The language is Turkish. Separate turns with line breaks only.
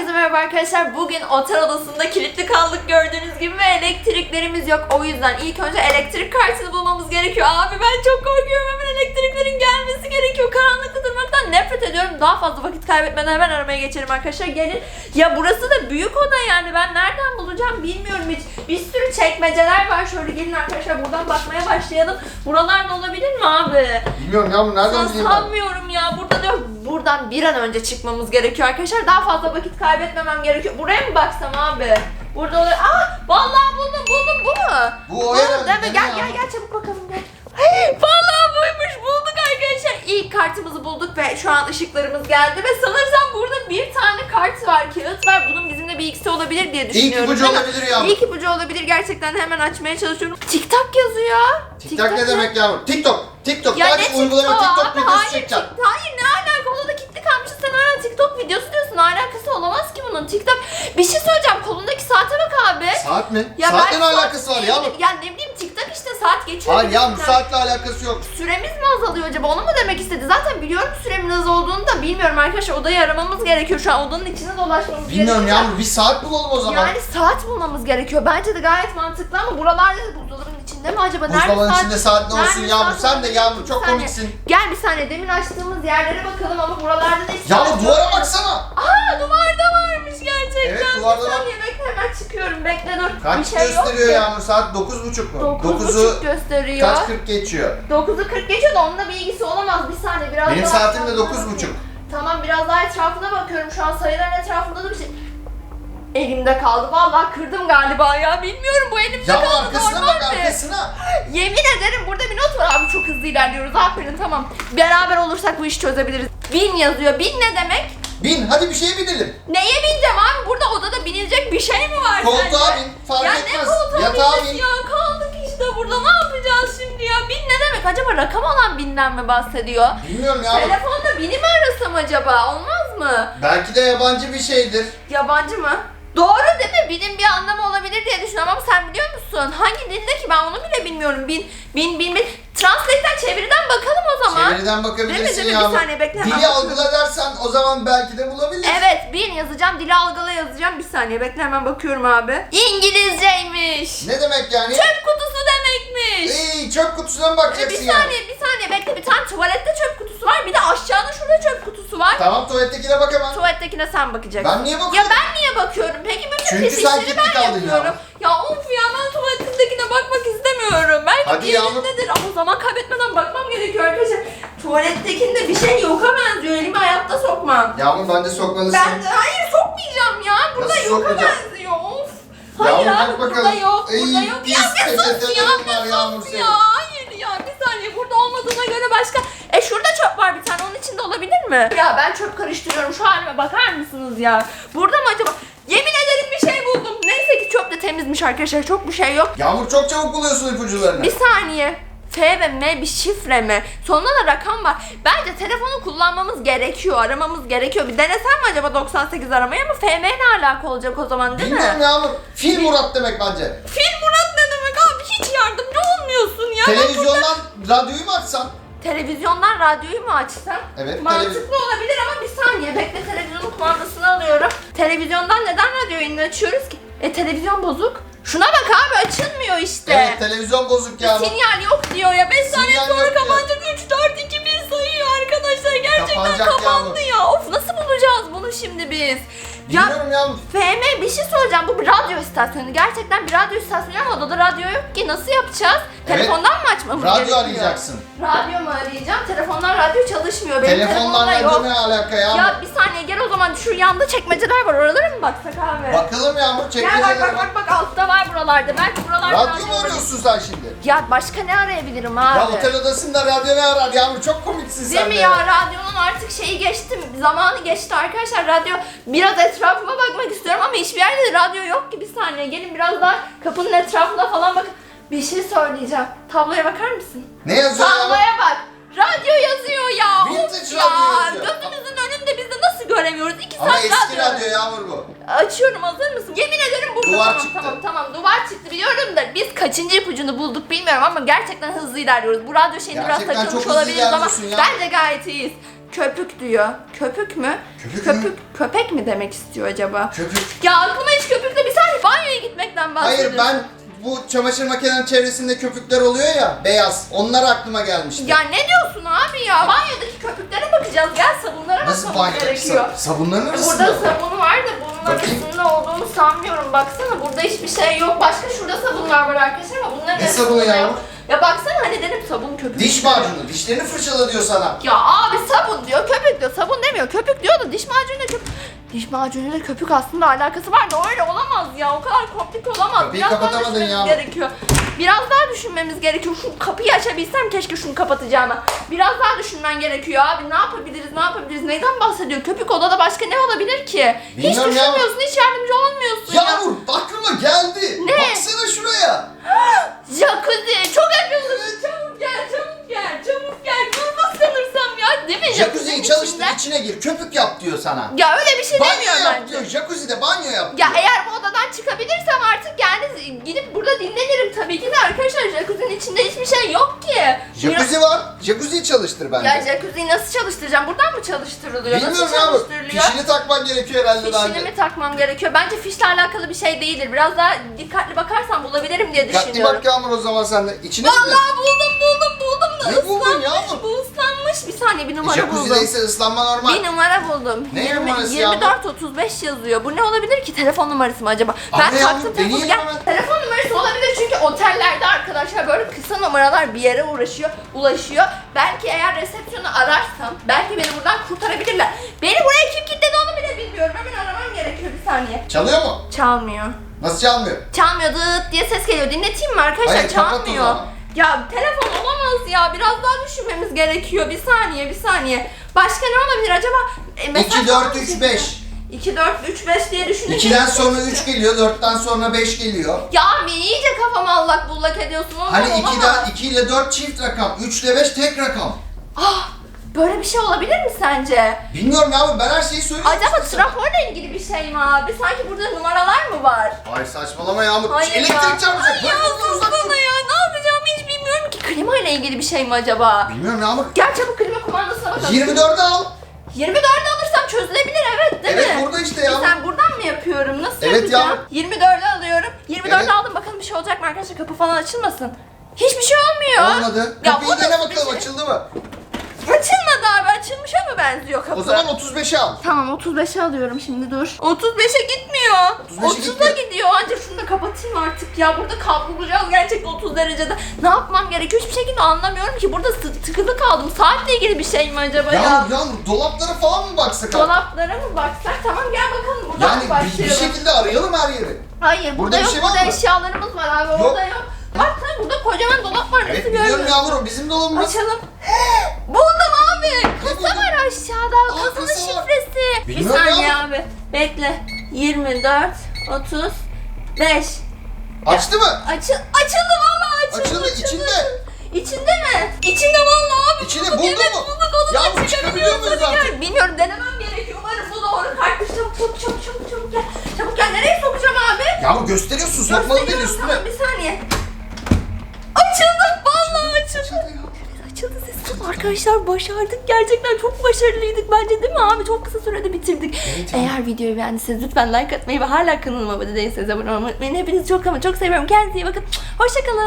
Herkese merhaba arkadaşlar. Bugün otel odasında kilitli kaldık gördüğünüz gibi ve elektriklerimiz yok. O yüzden ilk önce elektrik kartını bulmamız gerekiyor. Abi ben çok korkuyorum. Hemen elektriklerin gelmesi gerekiyor. Karanlıkta durmaktan nefret ediyorum. Daha fazla vakit kaybetmeden hemen aramaya geçelim arkadaşlar. Gelin. Ya burası da büyük oda yani. Ben nereden bulacağım bilmiyorum hiç. Bir sürü çekmeceler var. Şöyle gelin arkadaşlar buradan bakmaya başlayalım. Buralarda olabilir mi abi?
Bilmiyorum Yağmur nereden bileyim ben?
sanmıyorum ya. Burada diyor buradan bir an önce çıkmamız gerekiyor arkadaşlar. Daha fazla vakit kaybetmemem gerekiyor. Buraya mı baksam abi? Burada olur. Aa vallahi buldum buldum bu mu?
Bu o herhalde,
değil mi? Gel gel
ya?
gel çabuk bakalım gel. Hey, vallahi buymuş bulduk arkadaşlar. İlk kartımızı bulduk ve şu an ışıklarımız geldi ve sanırsam burada bir tane kart var, kağıt var. Bunun bizimle bir ilgisi olabilir diye
İlk
düşünüyorum.
ipucu
Değil mi?
olabilir Yağmur.
İlk ipucu olabilir gerçekten hemen açmaya çalışıyorum. TikTok yazıyor.
TikTok ne demek Yağmur? TikTok. TikTok.
Ya ne
uygulama
TikTok
TikTok
abi?
videosu
Hayır,
çekeceğim.
Tik- hayır ne alaka? Odada kilitli kalmışsın sen hala TikTok diyorsun. Alakası olamaz ki bunun. TikTok. Bir şey söyleyeceğim. Kolundaki saate bak abi.
Saat mi?
Ya
Saatle ne
saat
alakası var Yağmur?
Ya ne bileyim TikTok işte saat geçiyor.
Hayır
bizden.
saatle alakası yok.
Süremiz mi azalıyor acaba? Onu mu demek istedi? Zaten biliyorum süremin az olduğunu da bilmiyorum arkadaşlar. Odayı aramamız gerekiyor. Şu an odanın içine dolaşmamız
Bilmiyorum
gerekiyor.
Yağmur bir saat bulalım o zaman.
Yani saat bulmamız gerekiyor. Bence de gayet mantıklı ama buralarda içinde mi acaba? Nerede
Buzdolabının
saat?
içinde saat ne olsun
Nerede
Yağmur?
saat
Sen de? Yağmur
Bir
çok
saniye.
komiksin.
Gel bir saniye demin açtığımız yerlere bakalım ama buralarda da hiç
Yağmur
yok.
duvara baksana.
Aa duvarda varmış gerçekten.
Evet, duvarda var.
bekle hemen çıkıyorum bekle dur.
Kaç
bir şey yok
gösteriyor
ki.
Yağmur? Saat 9.30 mu?
9.30 gösteriyor.
kaç 40 geçiyor?
9'u 40 geçiyor da onunla bir ilgisi olamaz. Bir saniye biraz
Benim
daha
saatim de
etrafına
9.30.
bakayım. Tamam biraz daha etrafına bakıyorum. Şu an sayıların etrafında da bir şey. Elimde kaldı. Vallahi kırdım galiba ya. Bilmiyorum bu elimde
Yağmur
kaldı.
arkasına bak arkasına.
Yemin ederim burada bir not var abi çok hızlı ilerliyoruz. Aferin tamam. Beraber olursak bu işi çözebiliriz. Bin yazıyor. Bin ne demek?
Bin hadi bir şeye binelim.
Neye bineceğim abi? Burada odada binilecek bir şey mi var
Koltuğa
sence?
bin, fark
ya
etmez.
ne koltuğa
Yatağa bin.
ya? Kaldık işte burada. Ne yapacağız şimdi ya? Bin ne demek? Acaba rakam olan binden mi bahsediyor?
Bilmiyorum Yağmur.
Telefonda bini mi arasam acaba? Olmaz mı?
Belki de yabancı bir şeydir.
Yabancı mı? Doğru değil mi? Binin bir anlamı olabilir diye düşünüyorum ama sen biliyor musun? Hangi dilde ki ben onu bile bilmiyorum. Bin, bin, bin, bin. Translate'den çeviriden bakalım o zaman.
Çeviriden bakabilirsin
Değil mi, mi? Bir saniye, bekle,
Dili algıla dersen o zaman belki de bulabilirsin.
Evet, bin yazacağım. Dili algıla yazacağım. Bir saniye bekle hemen bakıyorum abi. İngilizceymiş.
Ne demek yani?
Çöp kutusu demekmiş.
Ey çöp kutusuna mı bakacaksın
bir
yani?
saniye, bir saniye bekle. Bir tane tuvalette çöp kutusu var. Bir de aşağıda şurada çöp kutusu var.
Tamam tuvalettekine bak hemen.
Tuvalettekine sen bakacaksın.
Ben niye
Ya
bakıyorum?
ben niye
Çünkü
pis
sen
işleri
kilitli
ben
kaldın
yapıyorum.
ya.
Ya of ya ben tuvaletindekine bakmak istemiyorum. Belki
Hadi Yağmur.
yerindedir ama zaman kaybetmeden bakmam gerekiyor arkadaşlar. Tuvalettekinde bir şey yoka benziyor. Elimi hayatta sokmam.
Yağmur bence sokmalısın.
Ben hayır sokmayacağım ya. Burada
Nasıl
yoka
sokmayacağım?
benziyor. Of. Hayır
Yağmur,
abi burada
bakalım.
yok.
Ey,
Burada yok.
pis
Ya bir sus
peçetelerin
ya.
var
Bir
Yağmur
sus
senin.
ya. Hayır ya bir saniye burada olmadığına göre başka. E şurada çöp var bir tane onun içinde olabilir mi? Ya ben çöp karıştırıyorum şu halime bakar mısınız ya? Burada mı acaba? Yemin ederim bir şey buldum. Neyse ki çöp de temizmiş arkadaşlar çok bir şey yok.
Yağmur çok çabuk buluyorsun ipucularını.
Bir saniye. F ve M bir şifre mi? Sonunda da rakam var. Bence telefonu kullanmamız gerekiyor, aramamız gerekiyor. Bir denesem mi acaba 98 aramayı ama FM ne alaka olacak o zaman değil mi?
Bilmiyorum Yağmur. Fil Murat demek bence.
Fil Murat ne demek abi? Hiç yardımcı olmuyorsun ya.
Televizyondan radyoyu mu açsan?
Televizyondan radyoyu mu açsam?
Evet,
Mantıklı olabilir ama bir saniye bekle televizyonun kumandasını alıyorum. Televizyondan neden radyoyu açıyoruz ki? E televizyon bozuk. Şuna bak abi açılmıyor işte.
Evet televizyon bozuk Yağmur.
Sinyal yok diyor ya. 5 saniye
Sinyal
sonra
yok
kapanacak. 3, 4, 2, 1 sayıyor arkadaşlar. Gerçekten
Kapanacak
kapandı
Yağmur.
ya. Of nasıl bulacağız bunu şimdi biz? Ya
Bilmiyorum Yağmur.
FM bir şey söyleyeceğim. Bu bir radyo istasyonu. Gerçekten bir radyo istasyonu ama odada radyo yok ki. Nasıl yapacağız?
Evet.
Telefondan mı açmamız
Radyo
gerekiyor?
arayacaksın.
Radyo mu arayacağım? Telefondan radyo çalışmıyor. Benim
Telefondan
telefonda
radyo
yok.
ne alaka Yağmur?
Ya bir saniye gel o zaman şu yanda çekmeceler var. Oralara mı baksak abi?
Bakalım Yağmur
Gel bak
çekmeceler
bak bak bak altta var buralarda. Belki buralarda
Radyo mu arıyorsun sen şimdi?
Ya başka ne arayabilirim abi?
Ya otel odasında radyo ne arar Yağmur? Çok komiksin
Değil
sen
mi
de.
ya radyonun artık şeyi geçti zamanı geçti arkadaşlar radyo biraz etrafıma bakmak istiyorum ama hiçbir yerde de radyo yok ki bir saniye gelin biraz daha kapının etrafına falan bakın bir şey söyleyeceğim tabloya bakar mısın?
Ne yazıyor?
Tabloya bak radyo yazıyor ya
Vintage
of
radyo
ya
yazıyor.
gözümüzün önünde biz de nasıl göremiyoruz iki
Ama
saat
eski
radyo.
radyo Yağmur bu.
Açıyorum hazır mısın? Yemin ederim burada
Duvar
tamam
çıktı.
tamam tamam duvar çıktı biliyorum da biz kaçıncı ipucunu bulduk bilmiyorum ama gerçekten hızlı ilerliyoruz. Bu radyo şeyini biraz
Gerçekten
takılmış
çok hızlı
olabiliriz ama
ilerliyorsun ya.
bence gayet iyiyiz. Köpük diyor. Köpük mü?
Köpük mü?
köpük köpek mi demek istiyor acaba?
Köpük.
Ya aklıma hiç köpükle bir saniye banyoya gitmekten bahsediyorum.
Hayır ben bu çamaşır makinenin çevresinde köpükler oluyor ya beyaz. Onlar aklıma gelmişti.
Ya ne diyorsun abi ya? Banyodaki köpüklere bakacağız. Gel sabunlara
Nasıl
bakmamız
banyo?
gerekiyor.
Sa- sabunların arasında.
Burada sabun var da bunun
Bakayım.
arasında olduğunu sanmıyorum. Baksana burada hiçbir şey yok. Başka şurada sabunlar var arkadaşlar ama bunların
Ne
arasında
sabunu ya?
yok. Ya baksana hani dedim sabun köpük.
Diş macunu. Dişlerini fırçala diyor sana.
Ya abi sabun diyor, köpük diyor. Sabun demiyor, köpük diyor da diş macunuyla köpük... Diş macunuyla köpük aslında alakası var da öyle olamaz ya. O kadar komplike olamaz.
Kapıyı
Biraz daha
kapatamadın
düşünmemiz
ya.
gerekiyor. Biraz daha düşünmemiz gerekiyor. Şu kapıyı açabilsem keşke şunu kapatacağıma. Biraz daha düşünmen gerekiyor abi. Ne yapabiliriz, ne yapabiliriz? Neyden bahsediyor? Köpük odada başka ne olabilir ki? hiç
Bilmiyorum ya.
düşünmüyorsun, hiç yardımcı olmuyorsun ya.
Yağmur aklıma geldi.
Ne?
Baksana şuraya.
Jacuzzi, çok akıllısın. Çabuk gel, çabuk gel, çabuk gel. Durma sanırsam ya. Değil mi?
Jacuzziyi gir. Köpük yap diyor sana.
Ya öyle bir şey
Banyo
demiyor
yap
bence.
diyor. Jacuzzi'de banyo yap
Ya
diyor.
eğer bu odadan çıkabilirsem artık yani gidip burada dinlenirim tabii ki de arkadaşlar jacuzzi'nin içinde hiçbir şey yok ki.
Jacuzzi var. Jacuzziyi çalıştır bence.
Ya jacuzzi'yi nasıl çalıştıracağım? Buradan mı çalıştırılıyor?
Bilmiyorum
nasıl
ya bu.
çalıştırılıyor?
Fişini takman gerekiyor herhalde daha
Fişini
önce.
mi takmam gerekiyor? Bence fişle alakalı bir şey değildir. Biraz daha dikkatli bakarsam bulabilirim diye
Dikkatli
düşünüyorum.
bak Yağmur o zaman sen de. İçine mi?
Vallahi buldum buldum
Ne buldun
ıslanmış.
yavrum?
Bu ıslanmış. Bir saniye bir numara buldum.
Jacuzzi'deyse ıslanma normal.
Bir numara buldum.
Ne
20,
numarası
24 35 yazıyor. Bu ne olabilir ki? Telefon numarası mı acaba?
Ama
ben
ya,
taktım telefonu. Gel.
hemen.
Telefon numarası olabilir çünkü otellerde arkadaşlar böyle kısa numaralar bir yere uğraşıyor, ulaşıyor. Belki eğer resepsiyonu ararsam belki beni buradan kurtarabilirler. Beni buraya kim kilitledi onu bile bilmiyorum. Hemen aramam gerekiyor bir saniye.
Çalıyor mu?
Çalmıyor.
Nasıl çalmıyor?
Çalmıyor dıt diye ses geliyor. Dinleteyim mi arkadaşlar?
Hayır, kapat o
Çalmıyor.
zaman.
Ya telefon olamaz ya. Biraz daha düşünmemiz gerekiyor. Bir saniye, bir saniye. Başka ne olabilir acaba? E, mesaj
2, 4,
falan mı
3,
çekti?
5.
2, 4, 3, 5 diye düşününce...
2'den sonra 3 geliyor, 4'ten sonra 5 geliyor.
Ya abi iyice kafamı allak bullak ediyorsun. Ondan
Hani
olamaz.
2'den 2 ile 4 çift rakam, 3 ile 5 tek rakam.
Ah, böyle bir şey olabilir mi sence?
Bilmiyorum ya ben her şeyi söylüyorum.
Acaba
işte sana.
traforla ilgili bir şey mi abi? Sanki burada numaralar mı var?
Hayır saçmalama Yağmur.
Hayır
Elektrik çarpacak.
Ay
Bırak
ya
uzak
bana ya. Ne ki. Klima ile ilgili bir şey mi acaba?
Bilmiyorum Yağmur.
Gel çabuk klima kumandasına bakalım.
24'ü al.
24'ü alırsam çözülebilir evet değil
Evet
mi?
burada işte Yağmur.
sen buradan mı yapıyorum? Nasıl
Evet
yapacağım?
ya.
24'ü alıyorum. 24'ü
Evet.
aldım. Bakalım bir şey olacak mı arkadaşlar? Kapı falan açılmasın. Hiçbir şey olmuyor.
Olmadı.
Ya
Kapıyı
bu
dene
nasıl bir
bakalım
şey?
açıldı mı?
Açılmadı abi. Açılmışa mı benziyor kapı?
O zaman 35'i al.
Tamam 35'e alıyorum şimdi dur. 35'e gitmiyor.
35'e
30'a
gitmiyor.
gidiyor. Ancak şunu da kapatayım artık ya. Burada kavrulacağız gerçekten 30 derecede. Ne yapmam gerekiyor hiçbir şekilde anlamıyorum ki. Burada sı- tıkılı kaldım. Saatle ilgili bir şey mi acaba ya?
Yağmur Yağmur dolaplara falan mı baksak abi?
Dolaplara mı baksak? Tamam gel bakalım buradan
Yani bir, bir
başlayalım?
şekilde arayalım her yeri.
Hayır burada,
Burada bir
yok.
şey var
burada
mı?
eşyalarımız var abi.
Yok.
Orada yok. Bak sen burada kocaman dolap var. Nasıl
Evet biliyorum
görmüyorsun?
Yağmur o bizim dolabımız.
Açalım. Buldum abi. Kasa var aşağıda.
Aa,
Kasanın
kasa var.
şifresi. Bir
Bilmiyorum
saniye
ya.
abi. Bekle. 24, 35.
Açtı mı?
Açıl açıldı valla açıldı.
Açıldı, içinde.
İçinde mi? İçinde valla abi.
İçinde
bulduk,
buldun
evet,
mu?
Bulduk onu
Ya
da
bu çıkabiliyor
çıkarabiliyoruz.
muyuz artık?
gel. Bilmiyorum denemem gerekiyor. Umarım bu doğru kartmış. Çabuk çabuk çabuk çabuk çabuk gel. Çabuk gel. Nereye sokacağım abi?
Yağmur gösteriyorsun sokmalı değil
Gösteriyorum,
üstüne.
Tamam bir saniye. Açıldı. Vallahi açıldı.
Açıldı ya.
Açıldı ses. Arkadaşlar başardık. Gerçekten çok başarılıydık bence değil mi abi? Çok kısa sürede bitirdik.
Evet,
Eğer videoyu beğendiyseniz lütfen like atmayı ve hala kanalıma abone değilseniz abone olmayı unutmayın. Hepinizi çok ama çok seviyorum. Kendinize iyi bakın. Hoşçakalın.